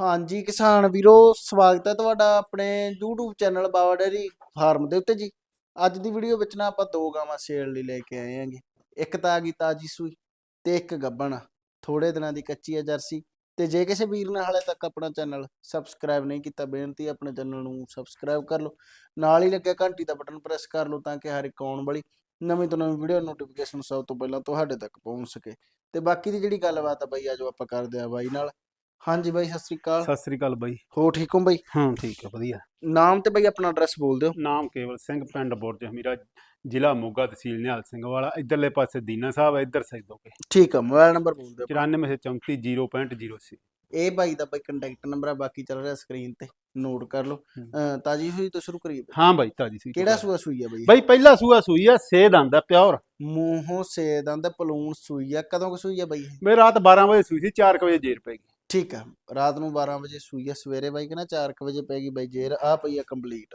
ਹਾਂਜੀ, ਕਿਸਾਨ ਵੀਰੋ, ਸਵਾਗਤ ਹੈ ਤੁਹਾਡਾ ਆਪਣੇ YouTube channel Bawa dairy farm ਦੇ ਉੱਤੇ ਜੀ। ਅੱਜ ਦੀ ਵੀਡੀਓ ਵਿੱਚ ਨਾ ਆਪਾਂ ਦੋ ਗਾਵਾਂ ਸੇਲ ਲਈ ਲੈ ਕੇ ਆਏ ਹਾਂਗੇ। ਇੱਕ ਤਾਂ ਆ ਗਈ ਤਾਜੀ ਸੂਈ ਤੇ ਇੱਕ ਗੱਬਣ। ਥੋੜੇ ਦਿਨਾਂ ਦੀ ਕੱਚੀ ਹੈ ਜਰਸੀ। ਤੇ ਜੇ ਕਿਸੇ ਵੀਰ ਨੇ ਹਾਲੇ ਤੱਕ ਆਪਣਾ ਚੈਨਲ ਸਬਸਕ੍ਰਾਈਬ ਨਹੀਂ ਕੀਤਾ, ਬੇਨਤੀ ਆਪਣੇ ਚੈਨਲ ਨੂੰ ਸਬਸਕ੍ਰਾਈਬ ਕਰ ਲਓ। ਨਾਲ ਹੀ ਲੱਗਿਆ ਘੰਟੀ ਦਾ ਬਟਨ ਪ੍ਰੈਸ ਕਰ ਲਓ ਤਾਂ ਕਿ ਹਰ ਇੱਕ ਆਉਣ ਵਾਲੀ ਨਵੀਂ ਤੋਂ ਨਵੀਂ ਵੀਡੀਓ ਨੋਟੀਫਿਕੇਸ਼ਨ ਸਭ ਤੋਂ ਪਹਿਲਾਂ ਤੁਹਾਡੇ ਤੱਕ ਪਹੁੰਚ ਸਕੇ। ਤੇ ਬਾਕੀ ਦੀ ਜਿਹੜੀ ਗੱਲਬਾਤ ਆ ਬਾਈ, ਆਜੋ ਆਪਾਂ ਕਰਦੇ ਆ ਬਾਈ ਨਾਲ। ਹਾਂਜੀ ਬਾਈ ਸਤਿ ਸ੍ਰੀ ਅਕਾਲ। ਸਤਿ ਸ੍ਰੀ ਅਕਾਲ ਬਾਈ। ਹੋ ਠੀਕ ਹੋ ਬਾਈ? ਹਾਂ ਠੀਕ ਹੈ ਵਧੀਆ। ਨਾਮ ਤੇ ਬਾਈ ਆਪਣਾ ਐਡਰੈਸ ਬੋਲ ਦਿਓ। ਨਾਮ ਕੇਵਲ ਸਿੰਘ ਪਿੰਡ ਬੁਰਜ ਹਮੀਰਾ ਜ਼ਿਲ੍ਹਾ ਮੋਗਾ ਤਹਿਸੀਲ ਨਿਹਾਲ ਸਿੰਘ ਵਾਲਾ ਇਧਰਲੇ ਪਾਸੇ ਦੀਨਾ ਸਾਹਿਬ ਹੈ ਇਧਰ ਸੈਦੋਗੇ ਠੀਕ ਆ ਮੋਬਾਈਲ ਨੰਬਰ ਬੋਲ ਦਿਓ। 9434 ਇਹ ਬਾਈ ਦਾ ਬਾਈ ਕੰਟੈਕਟ ਨੰਬਰ ਆ ਬਾਕੀ ਚੱਲ ਰਿਹਾ ਸਕਰੀਨ ਤੇ ਨੋਟ ਕਰ ਲਓ। ਹੂੰ। ਅਹ ਤਾਜੀ ਸੂਈ ਤੋਂ ਸ਼ੁਰੂ ਕਰੀਏ ਬਾਈ। ਹਾਂ ਬਾਈ ਤਾਜੀ ਸੀ ਕਿਹੜਾ ਸੂਆ ਸੂਈ ਆ ਬਾਈ? ਬਾਈ ਪਹਿਲਾ ਸੂਆ ਸੂਈ ਆ ਸੇਧ ਆਂਦਾ ਪਿਓਰ ਮੂੰਹੋਂ ਸੇਦਾਂ ਦਾ ਪਲੂਣ ਸੂਈ ਆ। ਕਦੋਂ ਕੁ ਸੂਈ ਆ ਬਾਈ ਇਹ? ਮੈਂ ਰਾਤ 12 ਵਜੇ ਸੂਈ ਸੀ 4 ਵਜੇ ਜੇਰ ਪੈ ਗਈ। ਠੀਕ ਆ ਰਾਤ ਨੂੰ 12 ਵਜੇ ਸੂਈ ਆ ਸਵੇਰੇ ਬਾਈ ਕਹਿੰਦਾ 4 ਵਜੇ ਪੈ ਗਈ ਬਾਈ ਜੇਰ ਆ ਪਈ ਆ ਕੰਪਲੀਟ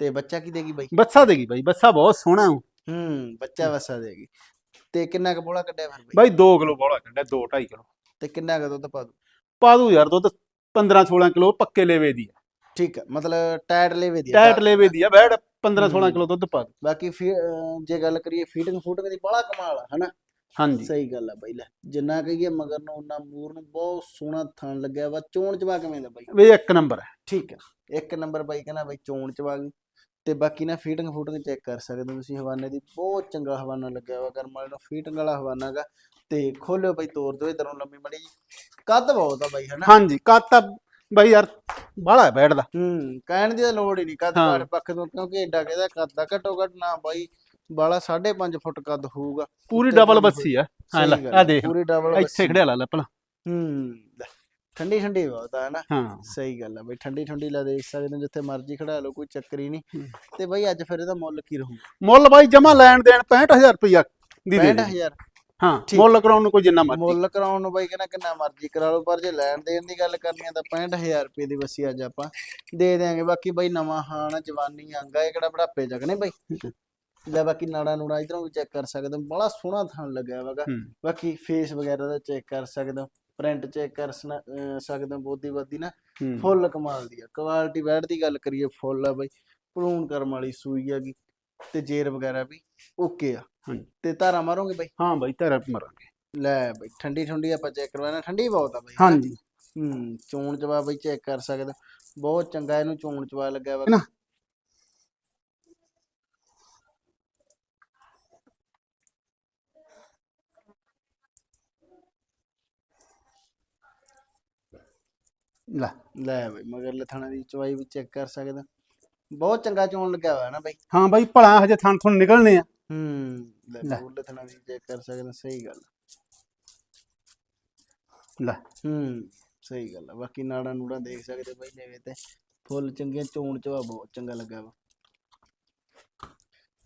ਤੇ ਬੱਚਾ ਕੀ ਦੇਗੀ ਬਾਈ? ਬੱਸਾ ਦੇਗੀ ਬਾਈ ਬੱਸਾ ਬਹੁਤ ਸੋਹਣਾ। ਹੂੰ ਬੱਚਾ ਵਸਾ ਦੇਗੀ ਤੇ ਕਿੰਨਾ ਕੁ ਬੋਲਾ ਕੱਢਿਆ ਫਿਰ ਬਾਈ? ਬਾਈ 2 ਕਿਲੋ ਬੋਲਾ ਕੱਢਿਆ 2 2.5 ਕਿਲੋ। ਤੇ ਕਿੰਨਾ ਕੁ ਦੁੱਧ ਪਾ ਦੂ ਪਾ ਦੂ ਯਾਰ ਦੁੱਧ 15 16 ਕਿਲੋ ਪੱਕੇ ਲੇਵੇ ਦੀ ਆ। ਠੀਕ ਆ ਮਤਲਬ ਟਾਇਟ ਲੈਵੇ ਦੀ ਜ਼ਿਆਦਾ ਲੇਵੇ ਦੀ ਆ ਬੈੜ 15 16 ਹੂੰ। ਕਿਲੋ ਦੁੱਧ ਪਾ ਬਾਕੀ ਫਿਰ ਜੇ ਗੱਲ ਕਰੀਏ ਫੀਡਿੰਗ ਫੂਡਿੰਗ ਦੀ ਬੜਾ ਕਮਾਲ ਆ ਹਨਾ? ਹਾਂਜੀ। ਸਹੀ ਗੱਲ ਆ ਬਾਈ ਲੈ ਜਿੰਨਾ ਕਹੀਏ ਮਗਰ ਨੂੰ ਉਹਨਾਂ ਮੂਰ ਨੂੰ ਬਹੁਤ ਸੋਹਣਾ ਥਣ ਲੱਗਿਆ ਵਾ ਚੋਣ ਚਵਾ ਕਿਵੇਂ ਦਾ ਬਾਈ? ਵੀ ਇੱਕ ਨੰਬਰ ਹੈ। ਠੀਕ ਆ ਇੱਕ ਨੰਬਰ ਬਾਈ ਕਹਿੰਦਾ ਬਾਈ ਚੋਣ ਚਵਾ ਗਈ ਤੇ ਬਾਕੀ ਨਾ ਫੀਡਿੰਗ ਫੂਡਿੰਗ ਚੈੱਕ ਕਰ ਸਕਦੇ ਹੋ ਤੁਸੀਂ ਹਵਾਨੇ ਦੀ ਬਹੁਤ ਚੰਗਾ ਹਵਾਨਾ ਲੱਗਿਆ ਵਾ ਕਰਮ ਵਾਲੇ ਨੂੰ ਫੀਡਿੰਗ ਵਾਲਾ ਹਵਾਨਾ ਗਾ ਤੇ ਖੋਲਿਓ ਬਾਈ ਤੋਰ ਦਿਓ ਇਧਰੋਂ ਲੰਮੀ ਮੜੀ ਕੱਦ ਬਹੁਤ ਆ ਬਾਈ ਹਨਾ? ਹਾਂਜੀ ਕਾਤਾ ਬਾਈ ਯਾਰ ਬਾਹਲਾ ਬੈਠਦਾ ਹੂੰ ਕਹਿਣ ਦੀ ਤਾਂ ਲੋੜ ਹੀ ਨਹੀਂ ਕੱਦ ਹਾਂ। ਬਾਰੇ ਪੱਖ ਤੋਂ ਕਿਉਂਕਿ ਏਡਾ ਕਿਹਦਾ ਕੱਦ ਦਾ ਘੱਟੋ ਘੱਟ ਨਾ ਬਾਈ ਬਾਲਾ 5.5 ਫੁੱਟ ਕੱਦ ਹੋਊਗਾ। ਪੂਰੀ ਡਬਲ ਬੱਸੀ ਆ। ਹਾਂ ਲੈ ਆ ਦੇਖ। ਪੂਰੀ ਡਬਲ ਇੱਥੇ ਖੜਿਆ ਲਾ ਲੈ ਭਲਾ ਹੂੰ ਠੰਡੀ ਠੰਡੀ ਬਹੁਤ ਆ ਹਾਂ ਸਹੀ ਗੱਲ ਆ ਬਈ ਠੰਡੀ ਠੰਡੀ ਲਾ ਦੇਖ ਸਕਦੇ ਜਿੱਥੇ ਮਰਜ਼ੀ ਖੜਾ ਲਓ ਕੋਈ ਚੱਕਰ ਹੀ ਨਹੀਂ। ਤੇ ਬਈ ਅੱਜ ਫਿਰ ਇਹਦਾ ਮੁੱਲ ਕੀ ਰਹੂ ਮੁੱਲ ਬਾਈ ਜਮਾ ਲੈਣ ਦੇਣ 65000 ਰੁਪਇਆ ਦੀ ਦੇ ਦੇ। 65000 ਹਾਂ। ਮੁੱਲ ਕਰਾਉਣ ਨੂੰ ਕੋਈ ਜਿੰਨਾ ਮਰਜ਼ੀ। ਮੁੱਲ ਕਰਾਉਣ ਨੂੰ ਬਈ ਕਹਿੰਦਾ ਕਿੰਨਾ ਮਰਜ਼ੀ ਕਰਾ ਲਓ ਪਰ ਜੇ ਲੈਣ ਦੇਣ ਦੀ ਗੱਲ ਕਰਨੀ ਆ ਤਾਂ 65000 ਰੁਪਏ ਦੀ ਵਸੀ ਅੱਜ ਆਪਾਂ ਦੇ ਦੇਾਂਗੇ ਬਾਕੀ ਬਈ ਨਵਾਂ ਹਾਣ ਜਵਾਨੀ ਅੰਗਾ ਇਹ ਕਿਹੜਾ ਬੜਾਪੇ ਜਗਨੇ ਬਈ? ਲੈ ਬਾਕੀ ਨਾੜਾ ਨੂੜਾ ਇਧਰੋਂ ਵੀ ਚੈੱਕ ਕਰ ਸਕਦੇ ਹੋ। ਬੜਾ ਸੋਹਣਾ ਥਣ ਲੱਗਿਆ ਵਗਾ ਹੂੰ। ਬਾਕੀ ਫੇਸ ਵਗੈਰਾ ਦਾ ਚੈੱਕ ਕਰ ਸਕਦੇ ਹੋ। ਪ੍ਰਿੰਟ ਚੈੱਕ ਕਰ ਸਕਦੇ ਹੋ ਬੋਦੀ ਬਾਦੀ ਨਾ। ਫੁੱਲ ਕਮਾਲ ਦੀ ਆ। ਕੁਆਲਿਟੀ ਬੈਡ ਦੀ ਗੱਲ ਕਰੀਏ ਫੁੱਲ ਆ ਬਈ। ਭਰੂਣ ਕਰਮ ਵਾਲੀ ਸੂਈ ਹੈਗੀ। ਤੇ ਜੇਰ ਵਗੈਰਾ ਵੀ ਓਕੇ ਆ। ਤੇ ਧਾਰਾ ਮਾਰੋਗੇ ਬਈ? ਹਾਂ ਬਾਈ ਤੇਰਾ ਮਰਾਂਗੇ। ਲੈ ਬਈ ਠੰਡੀ ਠੰਡੀ ਆਪਾਂ ਚੈੱਕ ਕਰਵਾਣਾ ਠੰਡੀ ਬਹੁਤ ਆ ਬਈ। ਹਾਂਜੀ। ਹੂੰ ਚੋਣ ਚਵਾ ਬਈ ਚੈੱਕ ਕਰ ਸਕਦੇ। ਬਹੁਤ ਚੰਗਾ ਇਹਨੂੰ ਚੋਣ ਚਵਾ ਲੱਗਿਆ ਵਾ। ਲੈ। ਲੈ ਬਈ ਮਗਰਲੇ ਥਾਣਾ ਦੀ ਚਵਾਈ ਵੀ ਚੈੱਕ ਕਰ ਸਕਦੇ। ਬਹੁਤ ਚੰਗਾ ਚੋਣ ਲੱਗਿਆ ਹੋਇਆ ਨਾ ਬਈ। ਹਾਂ ਬਾਈ ਭਲਾ ਹਜੇ ਥਣ ਥਣ ਨਿਕਲਨੇ ਆ। ਹੂੰ ਲੈ ਲੈ। ਮਗਰਲੇ ਥਾਣਾ ਦੀ ਚੈੱਕ ਕਰ ਸਕਦੇ ਸਹੀ ਗੱਲ ਆ। ਲੈ। ਹੂੰ ਸਹੀ ਗੱਲ ਆ। ਬਾਕੀ ਨਾੜਾ ਨੂੜਾ ਦੇਖ ਸਕਦੇ ਹੋ ਬਈ ਨੇਵੇ ਤੇ। ਫੁੱਲ ਚੰਗੀਆਂ ਚੋਣ ਚਵਾ ਬਹੁਤ ਚੰਗਾ ਲੱਗਾ ਵਾ।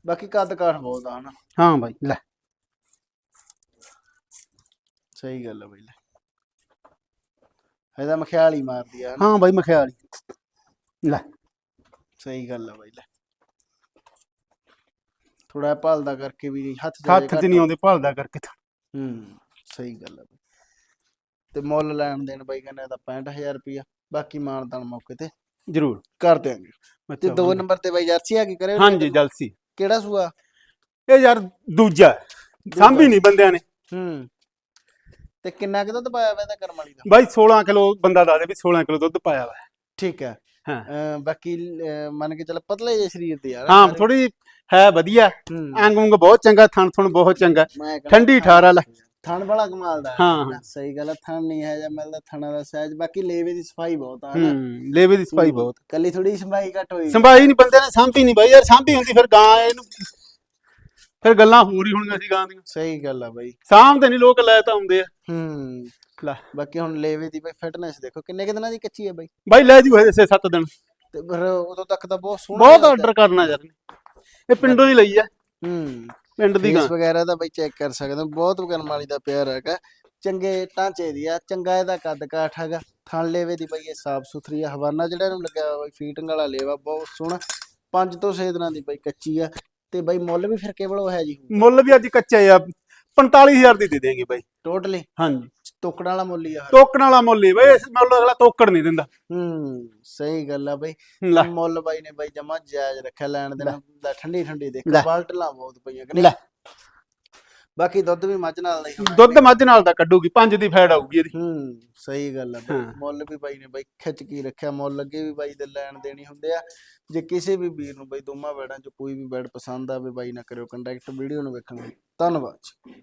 ਬਾਕੀ ਕੱਦ ਕਾਠ ਬਹੁਤ ਆ ਹਨਾ। ਹਾਂ ਬਾਈ ਲੈ। ਸਹੀ ਗੱਲ ਆ ਬਈ ਲੈ। ਇਹਦਾ ਮਖਿਆਲ ਹੀ ਮਾਰਦੀ ਆ ਹਾਂ ਬਾਈ ਮਖਿਆਲੀ। ਲੈ। ਸਹੀ ਗੱਲ ਆ ਬਈ ਲੈ। ਥੋੜਾ ਭਾਲਦਾ ਕਰਕੇ ਵੀ ਹੱਥ ਹੱਥ 'ਚ ਨਹੀਂ ਆਉਂਦੇ ਭਾਲਦਾ ਕਰਕੇ ਤਾਂ। ਹੂੰ ਸਹੀ ਗੱਲ ਆ ਬਈ। ਤੇ ਮੁੱਲ ਲੈਣ ਦੇਣ ਬਈ ਕਹਿੰਦਾ ਇਹਦਾ 65000 ਰੁਪਿਆ ਬਾਕੀ ਮਾਨਤਾਨ ਮੌਕੇ ਤੇ। ਜ਼ਰੂਰ। ਕਰ ਦਿਆਂਗੇ। ਤੇ ਦੋ। ਨੰਬਰ ਤੇ ਬਈ ਜਰਸੀ ਆ ਕੀ ਕਰੇ ਹਾਂਜੀ ਜਲਸੀ ਕਿਹੜਾ ਸੂਆ? ਇਹ ਯਾਰ ਦੂਜਾ ਹੈ। ਸਾਂਭੀ ਨਹੀਂ ਬੰਦਿਆਂ ਨੇ। ਹੂੰ। ਤੇ ਕਿੰਨਾ ਕੁ ਦੁੱਧ ਪਾਇਆ ਵਾ ਇਹਦਾ ਕਰਮ ਵਾਲੀ ਦਾ? ਬਾਈ 16 ਕਿਲੋ ਬੰਦਾ ਦੱਸਦੇ ਵੀ 16 ਕਿਲੋ ਦੁੱਧ ਪਾਇਆ ਵਾ। ਠੀਕ ਹੈ। ਹਾਂ। ਅਹ ਬਾਕੀ ਅਹ ਮੰਨ ਕੇ ਚੱਲ ਪਤਲੇ ਜਿਹੇ ਸਰੀਰ ਦੇ ਯਾਰ ਹਾਂ ਥੋੜੀ ਹੈ ਵਧੀਆ। ਹੂੰ। ਅੰਗ ਉਂਗ ਬਹੁਤ ਚੰਗਾ ਥਣ ਥਣ ਬਹੁਤ ਚੰਗਾ। ਮੈਂ ਕਹਿੰਦਾ ਠੰਡੀ ਠਾਰਾ ਲੈ ਥਣ ਬੜਾ ਕਮਾਲ ਦਾ ਹੈ। ਹਾਂ। ਹਾਂ ਸਹੀ ਗੱਲ ਹੈ ਥਣ ਨਹੀਂ ਹੈ ਜਾਂ ਮਿਲਦਾ ਥਣਾ ਦਾ ਸਾਈਜ਼ ਬਾਕੀ ਲੇਵੇ ਦੀ ਸਫ਼ਾਈ ਬਹੁਤ ਆ ਹੂੰ ਲੇਵੇ ਦੀ ਸਫ਼ਾਈ ਬਹੁਤ। ਕੱਲੀ ਥੋੜੀ ਸਫ਼ਾਈ ਘੱਟ ਹੋਈ। ਸੰਭਾਈ ਨਹੀਂ ਬੰਦੇ ਨੇ ਸਾਂਭੀ ਨਹੀਂ ਬਾਈ। ਯਾਰ ਸਾਂਭੀ ਹੁੰਦੀ ਫਿਰ ਗਾਂ ਇਹਨੂੰ ਫਿਰ ਗੱਲਾਂ ਹੋਰ ਹੀ ਹੋਣੀਆਂ ਸੀ ਗਾਂ ਦੀਆਂ। ਸਹੀ ਗੱਲ ਆ ਬਾਈ। ਸਾਂਭਦੇ ਨਹੀਂ ਲੋਕ ਲੈ ਤਾਂ ਆਉਂਦੇ ਆ। ਹੂੰ ਲੈ ਬਾਕੀ ਹੁਣ ਲੇਵੇ ਦੀ ਬਈ ਫਿਟਨੈਸ ਦੇਖੋ ਕਿੰਨੇ ਕਿ ਦਿਨਾਂ ਦੀ ਕੱਚੀ ਹੈ ਬਾਈ? ਬਾਈ ਲੈ ਜੂ ਹਜੇ 6-7 ਦਿਨ। ਤੇ ਫਿਰ ਉਦੋਂ ਤੱਕ ਤਾਂ ਬਹੁਤ ਸੋਹਣਾ ਬਹੁਤ। ਆਰਡਰ ਕਰਨਾ ਯਾਰ। ਇਹ ਪਿੰਡੋਂ ਹੀ ਲਈ ਆ। ਹੂੰ ਪਿੰਡ ਦੀ ਗਾਂ। ਵਗੈਰਾ ਦਾ ਬਈ ਚੈੱਕ ਕਰ ਸਕਦੇ ਹੋ। ਬਹੁਤ ਕਰਮ ਵਾਲੀ ਦਾ ਪਿਆਰ ਹੈਗਾ। ਚੰਗੇ ਢਾਂਚੇ ਦੀ ਆ ਚੰਗਾ ਇਹਦਾ ਕੱਦ ਕਾਠ ਹੈਗਾ। ਥਣ ਲੇਵੇ ਦੀ ਬਈ ਇਹ ਸਾਫ਼ ਸੁਥਰੀ ਆ। ਹਵਾਨਾ ਜਿਹੜਾ ਇਹਨੂੰ ਲੱਗਿਆ ਬਈ ਫੀਟਿੰਗ ਵਾਲਾ ਲੇਵਾ ਬਹੁਤ ਸੋਹਣਾ। ਪੰਜ ਤੋਂ 6 ਦਿਨਾਂ ਦੀ ਬਈ ਕੱਚੀ ਆ। ਤੇ ਬਈ ਮੁੱਲ ਵੀ ਫਿਰ ਕੇਵਲ ਉਹ ਹੈ ਜੀ ਮੁੱਲ ਵੀ ਅੱਜ ਕੱਚਾ ਆ 45000 ਦੀ ਦੇ ਦੇਂਗੇ ਬਾਈ। ਟੋਟਲੀ ਹਾਂਜੀ। ਟੋਕਣ ਵਾਲਾ ਮੁੱਲ ਹੀ ਆ ਟੋਕਣ ਵਾਲਾ ਮੁੱਲ ਹੀ ਬਈ ਇਸ ਮੁੱਲ ਅਗਲਾ ਤੋਕੜ ਨਹੀਂ ਦਿੰਦਾ। ਹੂੰ ਸਹੀ ਗੱਲ ਆ ਬਈ। ਮੁੱਲ ਬਾਈ ਨੇ ਬਾਈ ਜਮਾ ਜਾਇਜ਼ ਰੱਖਿਆ ਲੈਣ ਦੇ ਲੈ। ਨਾਲ ਠੰਡੀ ਠੰਡੀ ਦੇਖ ਲੈ। ਬਾਲਟਲਾਂ ਬਹੁਤ ਪਈਆਂ ਕਿ ਨਹੀਂ? ਲੈ ਬਾਕੀ ਦੁੱਧ ਵੀ ਮੱਝ ਨਾਲ ਦਾ ਹੀ ਹੋਣਾ। ਦੁੱਧ ਮੱਝ ਨਾਲ ਦਾ ਕੱਢੂਗੀ ਪੰਜ ਦੀ ਫੈੜ ਆਊਗੀ ਇਹਦੀ। ਹੂੰ ਸਹੀ ਗੱਲ ਆ। ਬਾਈ ਹਾਂ। ਮੁੱਲ ਵੀ ਬਾਈ ਨੇ ਬਾਈ ਖਿੱਚ ਕੇ ਰੱਖਿਆ ਮੁੱਲ ਅੱਗੇ ਵੀ ਬਾਈ ਦੇ ਲੈਣ ਦੇਣੀ ਹੁੰਦੇ ਆ। ਜੇ ਕਿਸੇ ਵੀ ਵੀਰ ਨੂੰ ਬਾਈ ਦੋਵਾਂ ਬੈੜਾਂ ਚ ਕੋਈ ਵੀ ਬੈੜ ਪਸੰਦ ਆਵੇ ਬਾਈ ਨਾ ਕਰਿਓ ਕੰਟੈਕਟ ਵੀਡੀਓ ਨੂੰ ਵੇਖਣ ਲਈ। ਧੰਨਵਾਦ ਜੀ।